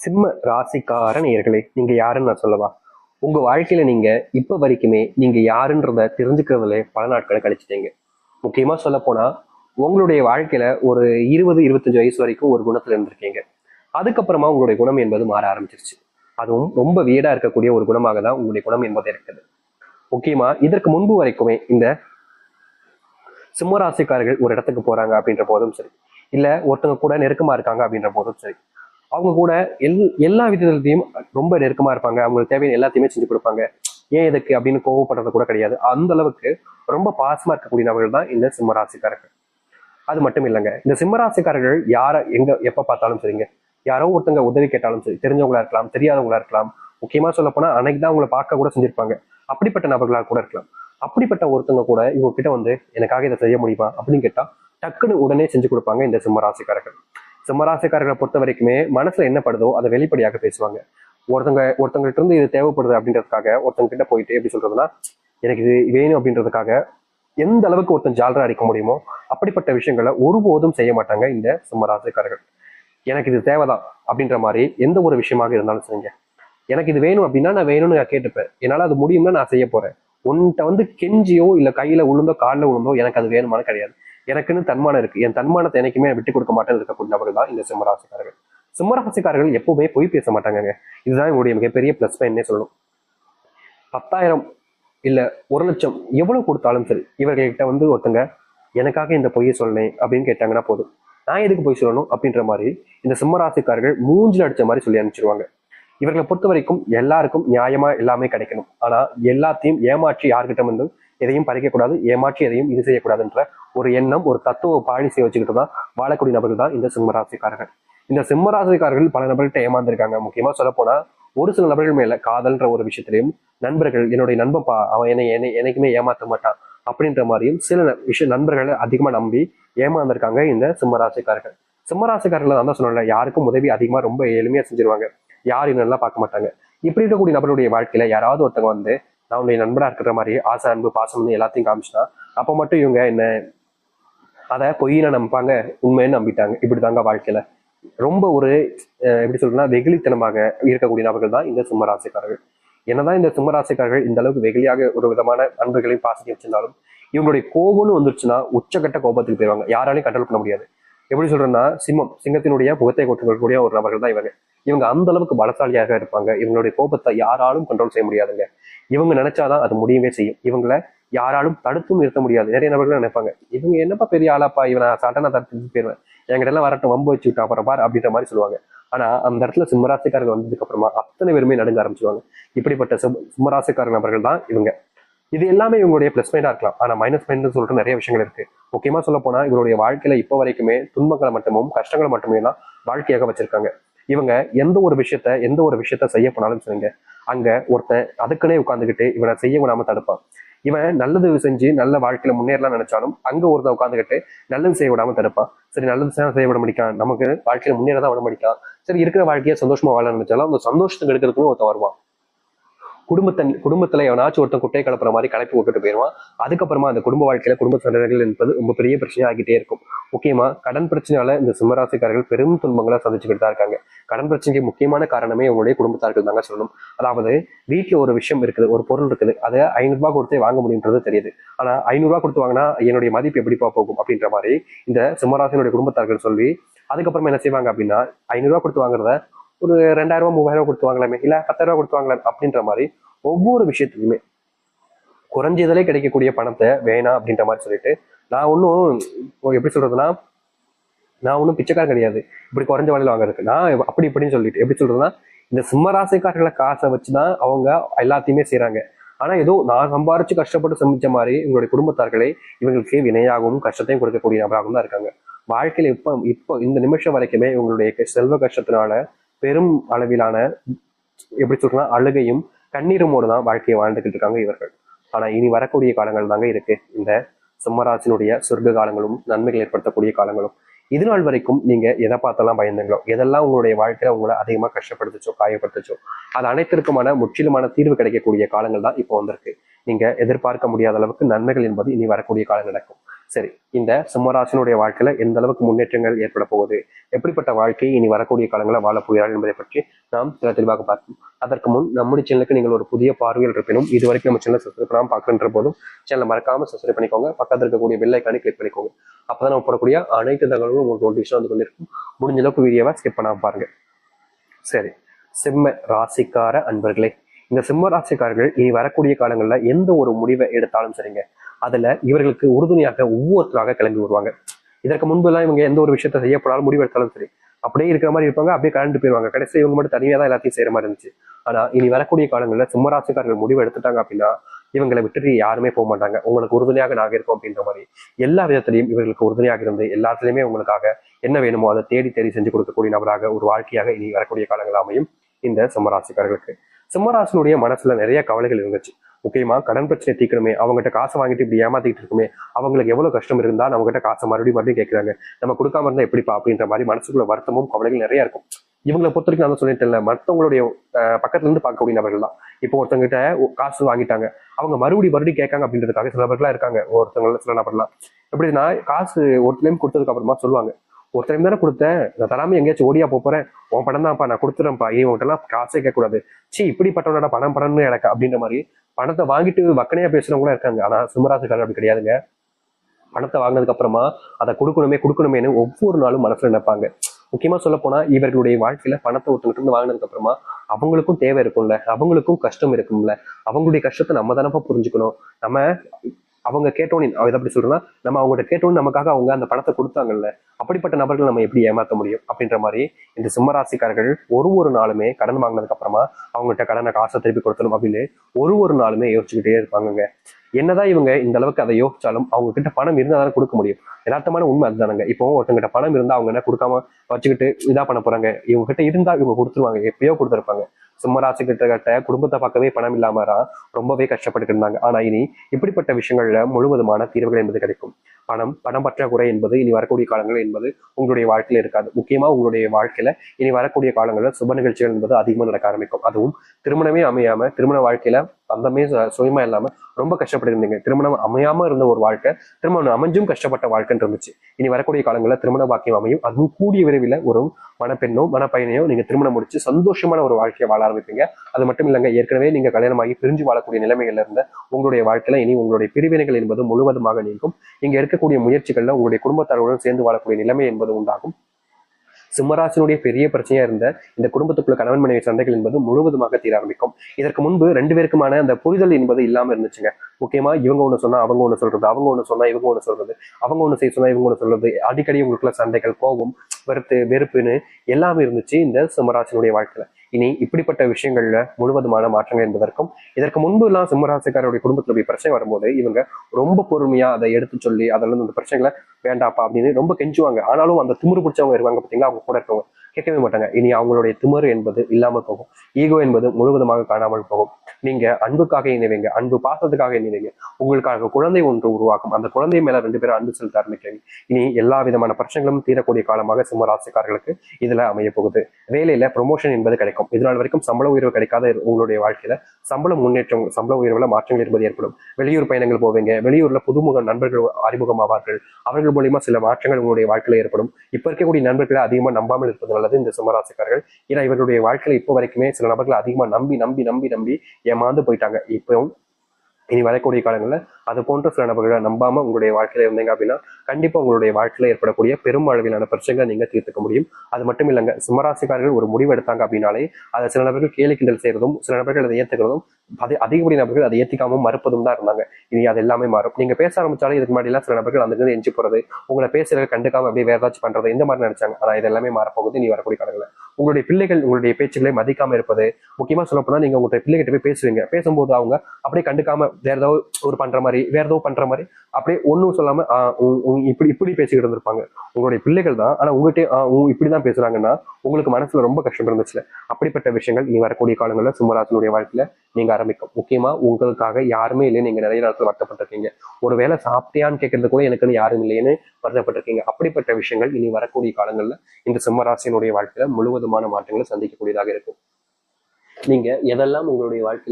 சிம்ம ராசிக்கார நேயர்களே நீங்க யாருன்னு நான் சொல்லவா? உங்க வாழ்க்கையில நீங்க இப்ப வரைக்குமே நீங்க யாருன்றத தெரிஞ்சுக்கிறதுல பல நாட்களை கழிச்சிட்டீங்க. முக்கியமா சொல்ல போனா உங்களுடைய வாழ்க்கையில ஒரு இருபது இருபத்தஞ்சு வயசு வரைக்கும் ஒரு குணத்துல இருந்திருக்கீங்க. அதுக்கப்புறமா உங்களுடைய குணம் என்பது மாற ஆரம்பிச்சிருச்சு. அதுவும் ரொம்ப வீடா இருக்கக்கூடிய ஒரு குணமாக தான் உங்களுடைய குணம் என்பது இருக்குது. முக்கியமா இதற்கு முன்பு வரைக்குமே இந்த சிம்மராசிக்காரர்கள் ஒரு இடத்துக்கு போறாங்க அப்படின்ற போதும் சரி. இல்ல ஒருத்தவங்க கூட நெருக்கமா இருக்காங்க அப்படின்ற போதும் சரி. அவங்க கூட எல் எல்லா விதத்துலையும் ரொம்ப நெருக்கமா இருப்பாங்க. அவங்களுக்கு தேவையான எல்லாத்தையுமே செஞ்சு கொடுப்பாங்க. ஏன் எதுக்கு அப்படின்னு கோவப்படுறது கூட கிடையாது. அந்த அளவுக்கு ரொம்ப பாசமா இருக்கக்கூடிய நபர்கள் தான் இந்த சிம்மராசிக்காரர்கள் அது மட்டும் இல்லைங்க. இந்த சிம்மராசிக்காரர்கள் யாரை எங்க எப்ப பார்த்தாலும் சரிங்க. யாரோ ஒருத்தங்க உதவி கேட்டாலும் சரி தெரிஞ்சவங்களா இருக்கலாம் தெரியாதவங்களா இருக்கலாம். முக்கியமா சொல்ல போனா அன்னைக்கு தான் அவங்கள பார்க்க கூட செஞ்சிருப்பாங்க. அப்படிப்பட்ட நபர்களாக கூட இருக்கலாம். அப்படிப்பட்ட ஒருத்தங்க கூட இவங்க கிட்ட வந்து எனக்காக இதை செய்ய முடியுமா? அப்படின்னு கேட்டா டக்குன்னு உடனே செஞ்சு கொடுப்பாங்க இந்த சிம்மராசிக்காரர்கள் சிம்மராசிக்காரர்களை பொறுத்த வரைக்குமே மனசுல என்ன படுதோ அதை வெளிப்படையாக பேசுவாங்க. ஒருத்தங்க ஒருத்தங்கள்ட்ட இருந்து இது தேவைப்படுது அப்படின்றதுக்காக ஒருத்தங்க கிட்ட போயிட்டு எப்படி சொல்றதுன்னா எனக்கு இது வேணும் அப்படின்றதுக்காக எந்த அளவுக்கு ஒருத்தன் ஜாலரா அடிக்க முடியுமோ அப்படிப்பட்ட விஷயங்களை ஒருபோதும் செய்ய மாட்டாங்க இந்த சிம்மராசிக்காரர்கள். எனக்கு இது தேவைதான் அப்படின்ற மாதிரி எந்த ஒரு விஷயமாக இருந்தாலும் சரிங்க. எனக்கு இது வேணும் அப்படின்னா நான் வேணும்னு நான் கேட்டுப்பேன். என்னால அது முடியும்னா நான் செய்ய போறேன். உன்கிட்ட வந்து கெஞ்சியோ இல்ல கையில உளுந்தோ காலில் உளுந்தோ எனக்கு அது வேணுமானு கிடையாது. எனக்குன்னு தன்மானம் இருக்கு. என் தன்மானத்தை எனக்குமே நான் விட்டு கொடுக்க மாட்டேன்னு இருக்கக்கூடிய நபர்கள் தான் இந்த சிம்மராசிக்காரர்கள் சிம்மராசிக்காரர்கள் எப்பவுமே பொய் பேச மாட்டாங்க இதுதான் என்னுடைய மிகப்பெரிய பிளஸ் பாயிண்ட்னே சொல்லணும். பத்தாயிரம் இல்ல ஒரு லட்சம் எவ்வளவு கொடுத்தாலும் சரி இவர்கள்கிட்ட வந்து ஒருத்தங்க எனக்காக இந்த பொய்யை சொன்னேன் அப்படின்னு கேட்டாங்கன்னா போதும். நான் எதுக்கு பொய் சொல்லணும் அப்படின்ற மாதிரி இந்த சிம்மராசிக்காரர்கள் மூஞ்சில் அடிச்ச மாதிரி சொல்லி அனுப்பிச்சிருவாங்க. இவர்களை பொறுத்த வரைக்கும் எல்லாருக்கும் நியாயமா எல்லாமே கிடைக்கணும். ஆனா எல்லாத்தையும் ஏமாற்றி யார்கிட்ட வந்து எதையும் பறிக்கக்கூடாது ஏமாற்றி எதையும் இது செய்யக்கூடாதுன்ற ஒரு எண்ணம் ஒரு தத்துவ பாலிசியை வச்சுக்கிட்டு தான் வாழக்கூடிய நபர்கள் தான் இந்த சிம்மராசிக்காரர்கள் இந்த சிம்மராசிக்காரர்கள் பல நபர்கள்ட்ட ஏமாந்துருக்காங்க. முக்கியமா சொல்ல போனா ஒரு சில நபர்கள் மேல காதல்ன்ற ஒரு விஷயத்திலையும் நண்பர்கள் என்னுடைய நண்பப்பா அவன் என்னை என்னை என்னைக்குமே ஏமாத்த மாட்டான் அப்படின்ற மாதிரியும் சில ந- விஷய நண்பர்களை அதிகமா நம்பி ஏமாந்துருக்காங்க இந்த சிம்மராசிக்காரர்கள் சிம்மராசிக்காரர்கள் தான் சொன்னேன்ல யாருக்கும் உதவி அதிகமா ரொம்ப எளிமையா செஞ்சிருவாங்க. யாரும் நல்லா பார்க்க மாட்டாங்க. இப்படி இருக்கக்கூடிய நபருடைய வாழ்க்கையில யாராவது ஒருத்தவங்க வந்து நான் உன்னுடைய நண்பராக இருக்கிற மாதிரி ஆசை அன்பு பாசம்னு எல்லாத்தையும் காமிச்சுனா அப்போ மட்டும் இவங்க என்ன அதை பொய்யின நம்பிப்பாங்க உண்மைன்னு நம்பிட்டாங்க. இப்படிதாங்க வாழ்க்கையில. ரொம்ப ஒரு எப்படி சொல்றதுன்னா வெகுளித்தனமாக இருக்கக்கூடிய நபர்கள் தான் இந்த சிம்மராசிக்காரர்கள். என்னதான் இந்த சிம்மராசிக்காரர்கள் இந்த அளவுக்கு வெகுளியாக ஒரு விதமான அன்புகளையும் பாசத்தையும் வச்சிருந்தாலும் இவங்களுடைய கோபம்னு வந்துருச்சுன்னா உச்சக்கட்ட கோபத்துக்கு போயிருவாங்க. யாராலையும் கண்ட்ரோல் பண்ண முடியாது. எப்படி சொல்றேன்னா சிம்மம் சிங்கத்தினுடைய புகத்தை கொட்டக்கூடிய ஒரு நபர்கள் தான் இவங்க. இவங்க அந்த அளவுக்கு பலசாலியாக இருப்பாங்க. இவங்களுடைய கோபத்தை யாராலும் கண்ட்ரோல் செய்ய முடியாதுங்க. இவங்க நினைச்சாதான் அது முடியவே செய்யும். இவங்களை யாராலும் தடுத்தும் நிறுத்த முடியாது. நிறைய நபர்கள் நினைப்பாங்க? இவங்க என்னப்பா பெரிய ஆளாப்பா? இவனை சட்டனை தடுத்து போயிருவேன் என்கிட்ட எல்லாம் வரட்டும் வம்பு வச்சு விட்டு அப்புறம் பார் அப்படின்ற மாதிரி சொல்லுவாங்க. ஆனா அந்த இடத்துல சிம்மராசிக்காரர்கள் வந்ததுக்கு அப்புறமா அத்தனை பேருமே நடுங்க ஆரம்பிச்சிருவாங்க. இப்படிப்பட்ட சிம்மராசிக்கார நபர்கள் தான் இவங்க. இது எல்லாமே இவங்களுடைய ப்ளஸ் பாயிண்டா இருக்கலாம். ஆனா மைனஸ் பாயிண்ட் சொல்லிட்டு நிறைய விஷயங்கள் இருக்கு. முக்கியமா சொல்ல போனா இவருடைய வாழ்க்கையில இப்போ வரைக்குமே துன்பங்களை மட்டுமும் கஷ்டங்களை மட்டுமே தான் வாழ்க்கையாக வச்சிருக்காங்க. இவங்க எந்த ஒரு விஷயத்த எந்த ஒரு விஷயத்த செய்ய போனாலும் சொல்லுங்க அங்க ஒருத்தன் அதுக்குன்னே உட்காந்துக்கிட்டு இவனை செய்ய விடாம தடுப்பான். இவன் நல்லது செஞ்சு நல்ல வாழ்க்கையில முன்னேறலாம் நினைச்சாலும் அங்க ஒருத்தன் உட்காந்துக்கிட்டு நல்லது செய்ய விடாம தடுப்பான். சரி நல்லது செய்ய செய்ய விட முடிக்கான் நமக்கு வாழ்க்கையில முன்னேறதான் விட முடிக்கான் சரி இருக்கிற வாழ்க்கையை சந்தோஷமா வாழ நினைச்சாலும் அந்த சந்தோஷத்துக்கு எடுக்கிறதுக்கும் ஒருத்தன் வருவான். குடும்பத்தன் குடும்பத்தில் எவனாச்சும் ஒருத்தன் குட்டை கலப்புற மாதிரி கலப்பி விட்டுட்டு போயிடுவான் அதுக்கப்புறமா அந்த குடும்ப வாழ்க்கையில் குடும்ப சண்டைகள் என்பது ரொம்ப பெரிய பிரச்சனை ஆகிட்டே இருக்கும். முக்கியமாக கடன் பிரச்சனையால இந்த சிம்மராசிக்காரர்கள் பெரும் துன்பங்களை சந்திச்சுக்கிட்டு தான் இருக்காங்க. கடன் பிரச்சனைக்கு முக்கியமான காரணமே உங்களுடைய குடும்பத்தார்கள் தாங்க சொல்லணும். அதாவது வீட்டில் ஒரு விஷயம் இருக்குது ஒரு பொருள் இருக்குது. அதை ஐநூறுரூபா கொடுத்தே வாங்க முடியுன்றது தெரியுது. ஆனால் ஐநூறுரூவா கொடுத்து வாங்கினா என்னுடைய மதிப்பு எப்படிப்பா போகும் அப்படின்ற மாதிரி இந்த சிம்மராசினுடைய குடும்பத்தார்கள் சொல்லி அதுக்கப்புறமா என்ன செய்வாங்க அப்படின்னா ஐநூறுரூவா கொடுத்து வாங்குறத ஒரு ரெண்டாயிரம் ரூபாய் மூவாயிரம் ரூபாய் கொடுத்து வாங்கலாமே இல்ல பத்தாயிரம் ரூபாய் கொடுத்து வாங்கலாம் அப்படின்ற மாதிரி ஒவ்வொரு விஷயத்துலையுமே குறைஞ்சதிலே கிடைக்கக்கூடிய பணத்தை வேணாம் அப்படின்ற மாதிரி சொல்லிட்டு நான் ஒன்றும் எப்படி சொல்றதுன்னா நான் ஒன்றும் பிச்சைக்காரன் கிடையாது. இப்படி குறைஞ்ச விலையில வாங்குறதுக்கு. நான் அப்படி இப்படின்னு சொல்லிட்டு எப்படி சொல்றதுன்னா இந்த சிம்மராசிக்காரர்களை காசை வச்சுதான் அவங்க எல்லாத்தையுமே செய்கிறாங்க ஆனா ஏதோ நான் சம்பாரிச்சு கஷ்டப்பட்டு சமைச்ச மாதிரி இவங்களுடைய குடும்பத்தார்களே இவங்களுக்கு வினையாகவும் கஷ்டத்தையும் கொடுக்கக்கூடிய நபராகவும் தான் இருக்காங்க. வாழ்க்கையில இப்ப இப்போ இந்த நிமிஷம் வரைக்குமே இவங்களுடைய க- செல்வ கஷ்டத்தினால பெரும் அளவிலான எப்படி சொல்றேன்னா அழுகையும் கண்ணீருமோடு தான் வாழ்க்கையை வாழ்ந்துகிட்டு இருக்காங்க இவர்கள். ஆனா இனி வரக்கூடிய காலங்கள் தாங்க இருக்கு. இந்த சிம்மராசினுடைய சொர்க்க காலங்களும் நன்மைகள் ஏற்படுத்தக்கூடிய காலங்களும். இது நாள் வரைக்கும் நீங்க எதை பார்த்தெல்லாம் பயந்தீங்களோ எதெல்லாம் உங்களுடைய வாழ்க்கையில உங்களை அதிகமா கஷ்டப்படுத்துச்சோ காயப்படுத்துச்சோ அது அனைத்திற்குமான முற்றிலுமான தீர்வு கிடைக்கக்கூடிய காலங்கள் தான் இப்போ வந்திருக்கு. நீங்க எதிர்பார்க்க முடியாத அளவுக்கு நன்மைகள் என்பது இனி வரக்கூடிய காலம் நடக்கும். சரி இந்த சிம்மராசினுடைய வாழ்க்கையில எந்த அளவுக்கு முன்னேற்றங்கள் ஏற்பட போகுது? எப்படிப்பட்ட வாழ்க்கை இனி வரக்கூடிய காலங்களில் வாழப் போகிறார்கள் என்பதை பற்றி நாம் சில தெளிவாக பார்ப்போம். அதற்கு முன் நம்முடைய சேனலுக்கு நீங்கள் ஒரு புதிய பார்வையில் இருப்பினும் இது வரைக்கும் நம்ம சேனல் சப்ஸ்கிரைப் பண்ணாமல் பார்க்கின்ற போதும் சேனலை மறக்காம சப்ஸ்கிரைப் பண்ணிக்கோங்க. பக்கத்தில் இருக்கக்கூடிய பெல் கிளிக் பண்ணிக்கோங்க. அப்பதான் நம்ம போடக்கூடிய அனைத்து தகவல்களும் உங்களுக்கு நோட்டிஃபிகேஷன் வந்து கொண்டிருக்கும். முடிஞ்ச அளவுக்கு வீடியோவை ஸ்கிப் பண்ணாமல் பாருங்க. சரி சிம்ம ராசிக்கார அன்பர்களே இந்த சிம்ம ராசிக்காரர்கள் இனி வரக்கூடிய காலங்களில் எந்த ஒரு முடிவை எடுத்தாலும் சரிங்க. அதுல இவர்களுக்கு உறுதுணையாக ஒவ்வொருத்தராக கிளம்பி வருவாங்க. இதற்கு முன்பெல்லாம் இவங்க எந்த ஒரு விஷயத்த செய்யப்படாலும் முடிவெடுத்தாலும் சரி அப்படியே இருக்கிற மாதிரி இருப்பாங்க அப்படியே கலந்து போயிருவாங்க. கடைசி இவங்க மட்டும் தனியாக தான் எல்லாத்தையும் செய்கிற மாதிரி இருந்துச்சு. ஆனால் இனி வரக்கூடிய காலங்களில் சிம்மராசிக்காரர்கள் முடிவு எடுத்துட்டாங்க அப்படின்னா இவங்களை விட்டுட்டு யாருமே போக மாட்டாங்க. உங்களுக்கு உறுதுணையாக நாங்கள் இருக்கோம் அப்படின்ற மாதிரி எல்லா விதத்திலையும் இவர்களுக்கு உறுதுணையாக இருந்து எல்லாத்துலையுமே உங்களுக்காக என்ன வேணுமோ அதை தேடி தேடி செஞ்சு கொடுக்கக்கூடிய நபராக ஒரு வாழ்க்கையாக இனி வரக்கூடிய காலங்கள் அமையும் இந்த சிம்மராசிக்காரர்களுக்கு. சிம்மராசினுடைய மனசுல நிறைய கவலைகள் இருந்துச்சு. முக்கியமா கடன் பிரச்சனை தீக்கணுமே அவங்ககிட்ட காசை வாங்கிட்டு இப்படி ஏமாத்திக்கிட்டு இருக்குமே அவங்களுக்கு எவ்வளவு கஷ்டம் இருந்தா நம்ம கிட்ட காசை மறுபடியும் மறுபடியும் கேட்கறாங்க நம்ம கொடுக்காம இருந்தா எப்படிப்பா அப்படின்ற மாதிரி மனசுக்குள்ள வருத்தமும் கவலைகள் நிறைய இருக்கும். இவங்களை பொறுத்த வரைக்கும் நான் சொல்லிட்டேன்ல மற்றவங்களுடைய பக்கத்துல இருந்து பார்க்கக்கூடிய நபர்கள் தான். இப்போ ஒருத்தங்கிட்ட காசு வாங்கிட்டாங்க. அவங்க மறுபடியும் மறுபடியும் கேட்காங்க அப்படின்றதுக்காக சில நபர்களா இருக்காங்க. ஒருத்தவங்கள சில நபர்லாம் எப்படின்னா காசு ஒரு டைம் கொடுத்ததுக்கு அப்புறமா சொல்லுவாங்க. ஒரு டைம் தானே கொடுத்தேன். நான் தராம எங்கேயாச்சும் ஓடியா போறேன். உன் படம் தான்ப்பா நான் கொடுத்துறேன்ப்பா. இனி உங்கள்கிட்ட காசே கேட்கக்கூடாது. சி இப்படிப்பட்டவனோட பணம் பணம்னு எனக்கு அப்படின்ற மாதிரி பணத்தை வாங்கிட்டு வக்கனையா பேசுறவங்களும் இருக்காங்க. ஆனா சிம்மராசுக்காரர் அப்படி கிடையாதுங்க. பணத்தை வாங்கினதுக்கு அப்புறமா அதை கொடுக்கணுமே கொடுக்கணுமேனு ஒவ்வொரு நாளும் மனசுல நினைப்பாங்க. முக்கியமா சொல்ல போனா இவர்களுடைய வாழ்க்கையில பணத்தை ஒருத்தங்கிட்ட இருந்து வாங்கினதுக்கு அப்புறமா அவங்களுக்கும் தேவை இருக்கும்ல. அவங்களுக்கும் கஷ்டம் இருக்கும்ல. அவங்களுடைய கஷ்டத்தை நம்ம தானப்பா புரிஞ்சுக்கணும். நம்ம அவங்க கேட்டோன்னு அதை எப்படி சொல்றேன்னா நம்ம அவங்ககிட்ட கேட்டோன்னு நமக்காக அவங்க அந்த பணத்தை கொடுத்தாங்கல்ல அப்படிப்பட்ட நபர்கள் நம்ம எப்படி ஏமாற்ற முடியும் அப்படின்ற மாதிரி இந்த சிம்மராசிக்காரர்கள் ஒரு ஒரு நாளுமே கடன் வாங்கினதுக்கு அப்புறமா அவங்ககிட்ட கடனை காசை திருப்பி கொடுத்தணும் அப்படின்னு ஒரு ஒரு நாளுமே யோசிச்சுக்கிட்டே இருப்பாங்க என்னதான் இவங்க இந்த அளவுக்கு அதை யோசிச்சாலும் அவங்க கிட்ட பணம் இருந்தால் தானே கொடுக்க முடியும். யதார்த்தமான உண்மை அதுதானங்க. இப்போ ஒருத்தங்கிட்ட பணம் இருந்தால் அவங்க என்ன கொடுக்காம வச்சுக்கிட்டு இதா பண்ண போறாங்க. இவங்க கிட்ட இருந்தா இவங்க கொடுத்துருவாங்க. எப்பயோ கொடுத்துருப்பாங்க. சிம்மராசி கிட்ட குடும்பத்தை பார்க்கவே பணம் இல்லாமதான் ரொம்பவே கஷ்டப்பட்டு இருந்தாங்க. ஆனா இனி இப்படிப்பட்ட விஷயங்கள்ல முழுவதுமான தீர்வுகள் என்பது கிடைக்கும். பணம் பணம் பற்றாக்குறை என்பது இனி வரக்கூடிய காலங்கள் என்பது உங்களுடைய வாழ்க்கையில இருக்காது. முக்கியமா உங்களுடைய வாழ்க்கையில இனி வரக்கூடிய காலங்களில் சுப நிகழ்ச்சிகள் என்பது அதிகமாக நடக்க ஆரம்பிக்கும். அதுவும் திருமணமே அமையாம திருமண வாழ்க்கையில அந்தமே சுயமா இல்லாம ரொம்ப கஷ்டப்பட்டு இருந்தீங்க திருமணம் அமையாம இருந்த ஒரு வாழ்க்கை திருமணம் அமைஞ்சும் கஷ்டப்பட்ட வாழ்க்கைன்னு இருந்துச்சு. இனி வரக்கூடிய காலங்களில் திருமண பாக்கியம் அமையும். அதுவும் கூடிய விரைவில் ஒரு மணப்பெண்ணோ மணப்பையனையோ நீங்க திருமணம் முடிச்சு சந்தோஷமான ஒரு வாழ்க்கையை வாழ ஆரம்பிப்பீங்க. அது மட்டும் இல்லைங்க ஏற்கனவே நீங்க கல்யாணமாகி பிரிஞ்சு வாழக்கூடிய நிலைமைகள்ல இருந்த உங்களுடைய வாழ்க்கையில இனி உங்களுடைய பிரிவினைகள் என்பது முழுவதுமாக நீங்கும். இங்க இருக்கக்கூடிய முயற்சிகள்ல உங்களுடைய குடும்பத்தாருடன் சேர்ந்து வாழக்கூடிய நிலைமை என்பது உண்டாகும். சிம்மராசினுடைய பெரிய பிரச்சனையா இருந்த இந்த குடும்பத்துக்குள்ள கணவன் மனைவி சண்டைகள் என்பது முழுவதுமாக தீர ஆரம்பிக்கும். இதற்கு முன்பு ரெண்டு பேருக்குமான அந்த புரிதல் என்பது இல்லாம இருந்துச்சுங்க. முக்கியமா இவங்க ஒண்ணு சொன்னா அவங்க ஒண்ணு சொல்றது அவங்க ஒண்ணு சொன்னா இவங்க ஒண்ணு சொல்றது அவங்க ஒண்ணு செய்ய சொன்னா இவங்க ஒண்ணு சொல்றது அடிக்கடி உங்களுக்குள்ள சண்டைகள் கோபம் வெறுத்து வெறுப்புன்னு எல்லாமே இருந்துச்சு இந்த சிம்மராசினுடைய வாழ்க்கையில. இனி இப்படிப்பட்ட விஷயங்கள்ல முழுவதுமான மாற்றங்கள் என்பதற்கும் இதற்கு முன்பு எல்லாம் சிம்மராசிக்காரருடைய குடும்பத்துல போய் பிரச்சனை வரும்போது இவங்க ரொம்ப பொறுமையா அதை எடுத்து சொல்லி அதில் இருந்து அந்த பிரச்சனைகளை வேண்டாப்பா அப்படின்னு ரொம்ப கெஞ்சுவாங்க. ஆனாலும் அந்த திமிரு பிடிச்சவங்க இருக்காங்க பார்த்தீங்களா அவங்க கூட இருக்கவங்க. கேட்கவே மாட்டாங்க. இனி அவங்களுடைய திமிரு என்பது இல்லாமல் போகும். ஈகோ என்பது முழுவதுமாக காணாமல் போகும். நீங்க அன்புக்காக இணைவீங்க அன்பு பாசத்துக்காக இணைவீங்க உங்களுக்காக குழந்தை ஒன்று உருவாக்கும். அந்த குழந்தை மேல ரெண்டு பேரும் அன்பு செலுத்த ஆரம்பிக்கிறீங்க இனி எல்லா விதமான பிரச்சனைகளும் தீரக்கூடிய காலமாக சிம்மராசிக்காரர்களுக்கு இதுல அமைய போகுது. வேலையில ப்ரொமோஷன் என்பது கிடைக்கும். இதனால் வரைக்கும் சம்பள உயர்வு கிடைக்காத உங்களுடைய வாழ்க்கையில சம்பள முன்னேற்றம் சம்பள உயர்வுல மாற்றங்கள் என்பது ஏற்படும். வெளியூர் பயணங்கள் போவீங்க. வெளியூர்ல புதுமுக நண்பர்கள் அறிமுகமாவார்கள். அவர்கள் மூலியமா சில மாற்றங்கள் உங்களுடைய வாழ்க்கையில ஏற்படும். இப்ப இருக்கக்கூடிய நண்பர்களை அதிகமா நம்பாமல் இருப்பது நல்லது. இந்த சிம்மராசிக்காரர்கள் ஏன்னா இவர்களுடைய வாழ்க்கையில இப்போ வரைக்குமே சில நபர்களை அதிகமா நம்பி நம்பி நம்பி நம்பி ஏமாந்து போயிட்டாங்க. இப்போ இனி வரக்கூடிய காலங்களில் அது போன்ற சில நபர்களை நம்பாம உங்களுடைய வாழ்க்கையில இருந்தீங்க அப்படின்னா கண்டிப்பா உங்களுடைய வாழ்க்கையில ஏற்படக்கூடிய பெரும் அளவிலான பிரச்சனைகளை நீங்க தீர்த்துக்க முடியும். அது மட்டும் இல்லைங்க சிம்மராசிக்காரர்கள் ஒரு முடிவு எடுத்தாங்க அப்படின்னாலே அதை சில நபர்கள் கேலி கிண்டல் செய்யறதும் சில நபர்கள் அதை ஏத்துக்கிறதும் அது அதிகப்படி நபர்கள் அதை ஏத்திக்காம மறுப்பதும் தான் இருந்தாங்க. இனி அது எல்லாமே மாறும். நீங்க பேச ஆரம்பிச்சாலே இதுக்கு முன்னாடி எல்லாம் சில நபர்கள் அந்த இருந்து எஞ்சி போறது உங்களை பேசுறது கண்டுக்காம அப்படியே வேற ஏதாச்சும் பண்றது இந்த மாதிரி நினைச்சாங்க. ஆனா இது எல்லாமே மாறப்போகுது. நீ வரக்கூடிய காலங்களில் உங்களுடைய பிள்ளைகள் உங்களுடைய பேச்சுகளை மதிக்காம இருப்பது. முக்கியமா சொல்ல போனா நீங்க உங்களுடைய பிள்ளைகிட்ட போய் பேசுவீங்க. பேசும்போது அவங்க அப்படியே கண்டுக்காம வேற ஏதோ ஒரு பண்ற மாதிரி வேற ஏதோ பண்ற மாதிரி அப்படியே ஒன்றும் சொல்லாம ஆ, உ- உ- இப்படி இப்படி பேசிக்கிட்டு இருந்திருப்பாங்க. உங்களுடைய பிள்ளைகள் தான். ஆனா உங்ககிட்ட உ- இப்படிதான் பேசுறாங்கன்னா உங்களுக்கு மனசுல ரொம்ப கஷ்டம் இருந்துச்சு அப்படிப்பட்ட விஷயங்கள் நீ வரக்கூடிய காலங்களில் சிம்மராசனுடைய வாழ்க்கையில நீங்க ஆரம்பிக்கும். முக்கியமா உங்களுக்காக யாருமே இல்லை நீங்க நிறைய நேரத்தில் வருத்தப்பட்டிருக்கீங்க. ஒருவேளை சாப்பிட்டியான்னு கேட்கறது கூட எனக்குன்னு யாரும் இல்லைன்னு வருத்தப்பட்டிருக்கீங்க. அப்படிப்பட்ட விஷயங்கள் இனி வரக்கூடிய காலங்களில் இந்த சிம்மராசினுடைய வாழ்க்கையில முழுவதுமான மாற்றங்களை சந்திக்கக்கூடியதாக இருக்கும். நீங்க எதெல்லாம் உங்களுடைய வாழ்க்கையில